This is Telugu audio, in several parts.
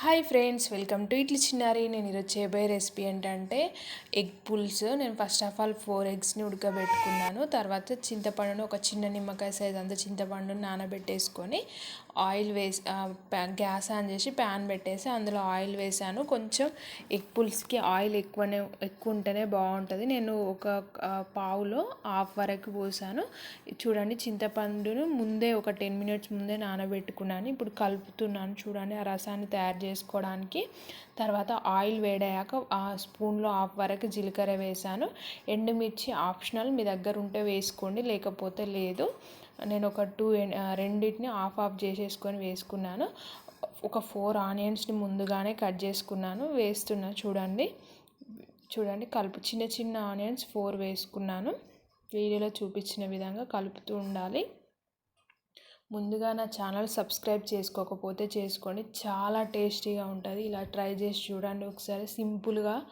హాయ్ ఫ్రెండ్స్ వెల్కమ్ టు ఇట్లి చిన్నారి. నేను ఈరోజు చేయబోయే రెసిపీ ఏంటంటే ఎగ్ పుల్స్. నేను ఫస్ట్ ఆఫ్ ఆల్ ఫోర్ ఎగ్స్ని ఉడకబెట్టుకున్నాను. తర్వాత చింతపండును ఒక చిన్న నిమ్మకాయ సైజ్ అంత చింతపండుని నానబెట్టేసుకొని ఆయిల్ వేసి గ్యాస్ ఆన్ చేసి ప్యాన్ పెట్టేసి అందులో ఆయిల్ వేసాను. కొంచెం ఎగ్ పులుసుకి ఆయిల్ ఎక్కువనే ఎక్కువ ఉంటేనే బాగుంటుంది. నేను ఒక పావులో హాఫ్ వరకు పోసాను. చూడండి చింతపండును ముందే ఒక టెన్ మినిట్స్ ముందే నానబెట్టుకున్నాను. ఇప్పుడు కలుపుతున్నాను చూడండి ఆ రసాన్ని తయారు చేసుకోవడానికి. తర్వాత ఆయిల్ వేడయ్యాక ఆ స్పూన్లో హాఫ్ వరకు జీలకర్ర వేసాను. ఎండుమిర్చి ఆప్షనల్ మీ దగ్గర ఉంటే వేసుకోండి లేకపోతే లేదు. నేను ఒక టూ రెండింటిని ఆఫ్ ఆఫ్ చేసేసుకొని వేసుకున్నాను. ఒక ఫోర్ ఆనియన్స్ని ముందుగానే కట్ చేసుకున్నాను. వేస్తున్నా చూడండి. చూడండి కలుపు చిన్న చిన్న ఆనియన్స్ ఫోర్ వేసుకున్నాను. వీడియోలో చూపించిన విధంగా కలుపుతూ ఉండాలి. ముందుగా నా ఛానల్ సబ్స్క్రైబ్ చేసుకోకపోతే చేసుకోండి. చాలా టేస్టీగా ఉంటుంది. ఇలా ట్రై చేసి చూడండి ఒకసారి. సింపుల్గా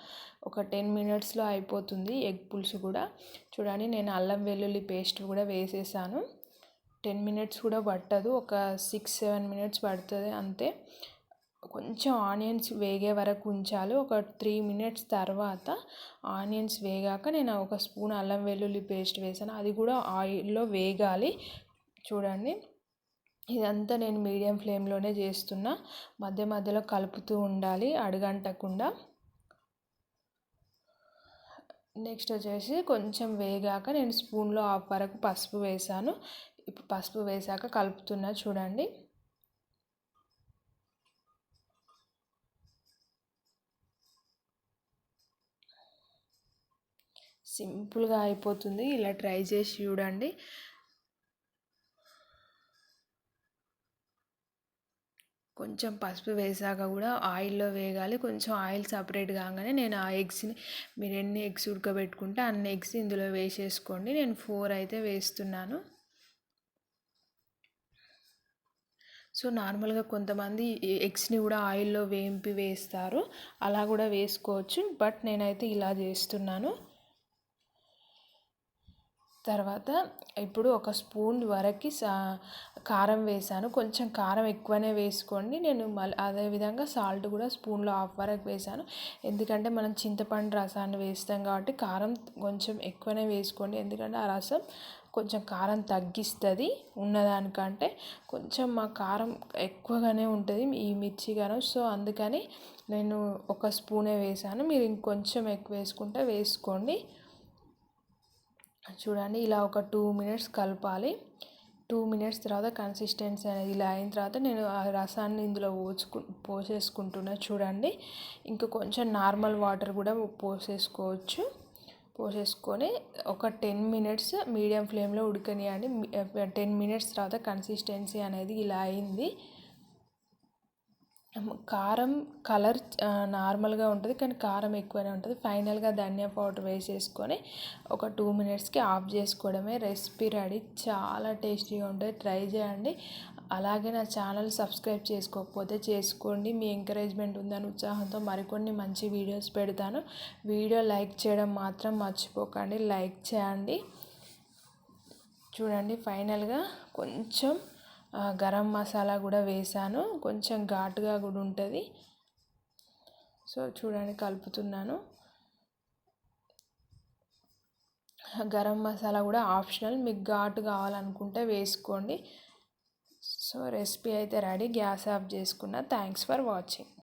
ఒక టెన్ మినిట్స్లో అయిపోతుంది ఎగ్ పులుసు కూడా. చూడండి నేను అల్లం వెల్లుల్లి పేస్ట్ కూడా వేసేసాను. టెన్ మినిట్స్ కూడా పట్టదు. ఒక సిక్స్ సెవెన్ మినిట్స్ పడుతుంది అంతే. కొంచెం ఆనియన్స్ వేగే వరకు ఉంచాలి. ఒక త్రీ మినిట్స్ తర్వాత ఆనియన్స్ వేగాక నేను ఒక స్పూన్ అల్లం వెల్లుల్లి పేస్ట్ వేసాను. అది కూడా ఆయిల్లో వేగాలి. చూడండి. ఇదంతా నేను మీడియం ఫ్లేమ్లోనే చేస్తున్నా. మధ్య మధ్యలో కలుపుతూ ఉండాలి అడుగంటకుండా. నెక్స్ట్ వచ్చేసి కొంచెం వేగాక నేను స్పూన్లో ఆఫ్ వరకు పసుపు వేసాను. ఇప్పుడు పసుపు వేసాక కలుపుతున్నా చూడండి. సింపుల్గా అయిపోతుంది. ఇలా ట్రై చేసి చూడండి. కొంచెం పసుపు వేసాక కూడా ఆయిల్లో వేగాలి. కొంచెం ఆయిల్ సపరేట్ కాగానే నేను ఆ ఎగ్స్ని మీరు ఎన్ని ఎగ్స్ ఉడకబెట్టుకుంటే అన్ని ఎగ్స్ ఇందులో వేసేసుకోండి. నేను ఫోర్ అయితే వేస్తున్నాను. సో నార్మల్గా కొంతమంది ఎగ్స్ని కూడా ఆయిల్లో వేంపి వేస్తారు. అలా కూడా వేసుకోవచ్చు. బట్ నేనైతే ఇలా చేస్తున్నాను. తర్వాత ఇప్పుడు ఒక స్పూన్ వరకు సా కారం వేసాను. కొంచెం కారం ఎక్కువనే వేసుకోండి. నేను మళ్ళీ అదేవిధంగా సాల్ట్ కూడా స్పూన్లో హాఫ్ వరకు వేసాను. ఎందుకంటే మనం చింతపండు రసాన్ని వేస్తాం కాబట్టి కారం కొంచెం ఎక్కువనే వేసుకోండి. ఎందుకంటే ఆ రసం కొంచెం కారం తగ్గిస్తుంది ఉన్నదానికంటే. కొంచెం మా కారం ఎక్కువగానే ఉంటుంది ఈ మిర్చి కారం సో అందుకని నేను ఒక స్పూనే వేసాను. మీరు ఇంకొంచెం ఎక్కువ వేసుకుంటే వేసుకోండి. చూడండి ఇలా ఒక టూ మినిట్స్ కలపాలి. టూ మినిట్స్ తర్వాత కన్సిస్టెన్సీ అనేది ఇలా అయిన తర్వాత నేను ఆ రసాన్ని ఇందులో పోసుకు పోసేసుకుంటున్నా చూడండి. ఇంకా కొంచెం నార్మల్ వాటర్ కూడా పోసేసుకోవచ్చు. పోసేసుకొని ఒక టెన్ మినిట్స్ మీడియం ఫ్లేమ్లో ఉడకనియండి. టెన్ మినిట్స్ తర్వాత కన్సిస్టెన్సీ అనేది ఇలా అయింది. కారం కలర్ నార్మల్గా ఉంటుంది కానీ కారం ఎక్కువనే ఉంటుంది. ఫైనల్గా ధనియా పౌడర్ వేసేసుకొని ఒక టూ మినిట్స్కి ఆఫ్ చేసుకోవడమే. Recipe ready. చాలా టేస్టీగా ఉంటుంది. ట్రై చేయండి. అలాగే నా ఛానల్ సబ్స్క్రైబ్ చేసుకోకపోతే చేసుకోండి. మీ ఎంకరేజ్మెంట్ ఉందని ఉత్సాహంతో మరికొన్ని మంచి వీడియోస్ పెడతాను. వీడియో లైక్ చేయడం మాత్రం మర్చిపోకండి. లైక్ చేయండి. చూడండి ఫైనల్గా కొంచెం గరం మసాలా కూడా వేసాను. కొంచెం ఘాటుగా కూడా ఉంటుంది. సో చూడండి కలుపుతున్నాను. గరం మసాలా కూడా ఆప్షనల్. మీకు ఘాటు కావాలనుకుంటే వేసుకోండి. సో రెసిపీ అయితే రెడీ. గ్యాస్ ఆఫ్ చేసుకున్న. Thanks for watching.